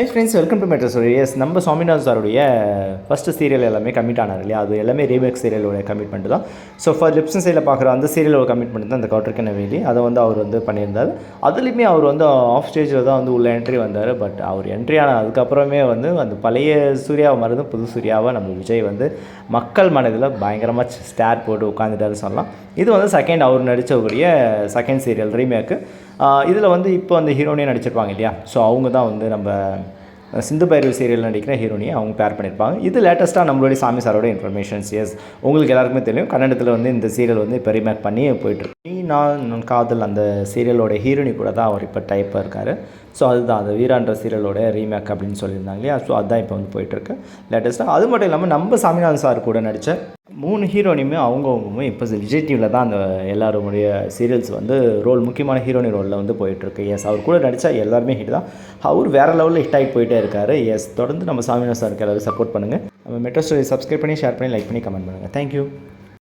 Hi friends welcome to metro S நம்ம சுவாமிநாதன் சாருடைய first serial எல்லாமே கமிட் ஆனார் இல்லையா? அது எல்லாமே ரீமேக் சீரியலோட கமிட்மெண்ட் தான். ஸோ ஃபார் லிப்ஸன் சைடில் பார்க்குற அந்த சீரியலோட கமிட்மெண்ட் தான் அந்த கவுட்டருக்கான வேலி அதை வந்து அவர் வந்து பண்ணியிருந்தார். அதுலேயுமே அவர் வந்து ஆஃப் ஸ்டேஜில் தான் வந்து உள்ள என்ட்ரி வந்தார். பட் அவர் என்ட்ரி ஆன அதுக்கப்புறமே வந்து அந்த பழைய சூர்யாவை மருந்து புது சூர்யாவை நம்ம விஜய் வந்து மக்கள் மனதில் பயங்கரமாக ஸ்டார் போட்டு உட்காந்துட்டாரு சொல்லலாம். இது வந்து செகண்ட் அவர் நடித்தக்கூடிய செகண்ட் சீரியல் ரீமேக்கு இதில் வந்து இப்போ அந்த ஹீரோனே நடிச்சிருப்பாங்க இல்லையா? ஸோ அவங்க தான் வந்து நம்ம சிந்து பைரவி சீரியல் நடிக்கிற ஹீரோனியை அவங்க பேர் பண்ணியிருப்பாங்க. இது லேட்டஸ்ட்டாக நம்மளுடைய சாமி சாரோட இன்ஃபர்மேஷன்ஸ் எஸ் உங்களுக்கு எல்லாருக்குமே தெரியும். கன்னடத்தில் வந்து இந்த சீரியல் வந்து இப்போ ரீமேக் பண்ணி போயிட்டுருக்கு நீ நான் காதல் அந்த சீரியலோட ஹீரோனி கூட தான் அவர் இப்போ டைப்பாக இருக்கார். ஸோ அதுதான். அந்த வீரான்ற சீரியலோட ரீமேக் அப்படின்னு சொல்லியிருந்தாங்க இல்லையா? ஸோ அதுதான் இப்போ வந்து போயிட்டுருக்கு லேட்டஸ்ட்டாக அது மட்டும் இல்லாமல் நம்ம சாமிநாதன் சார் கூட நடித்த மூணு ஹீரோனியுமே அவங்கவுங்களுமே இப்போ விஜய் டிவியில் தான் அந்த எல்லாருடைய சீரியல்ஸ் வந்து ரோல் முக்கியமான ஹீரோனி ரோலில் வந்து போயிட்டுருக்கு. எஸ் அவர் கூட நடித்தா எல்லாருமே ஹிட் தான். அவர் வேறு லெவலில் ஹிட் ஆகி போயிட்டே இருக்காரு. எஸ் தொடர்ந்து நம்ம சாமிநாதன் சாருக்கு எல்லாரும் சப்போர்ட் பண்ணுங்கள் நம்ம மெட்ரோ ஸ்டோரி சப்ஸ்கிரைப் பண்ணி ஷேர் பண்ணி லைக் பண்ணி கமெண்ட் பண்ணுங்கள் தேங்க்யூ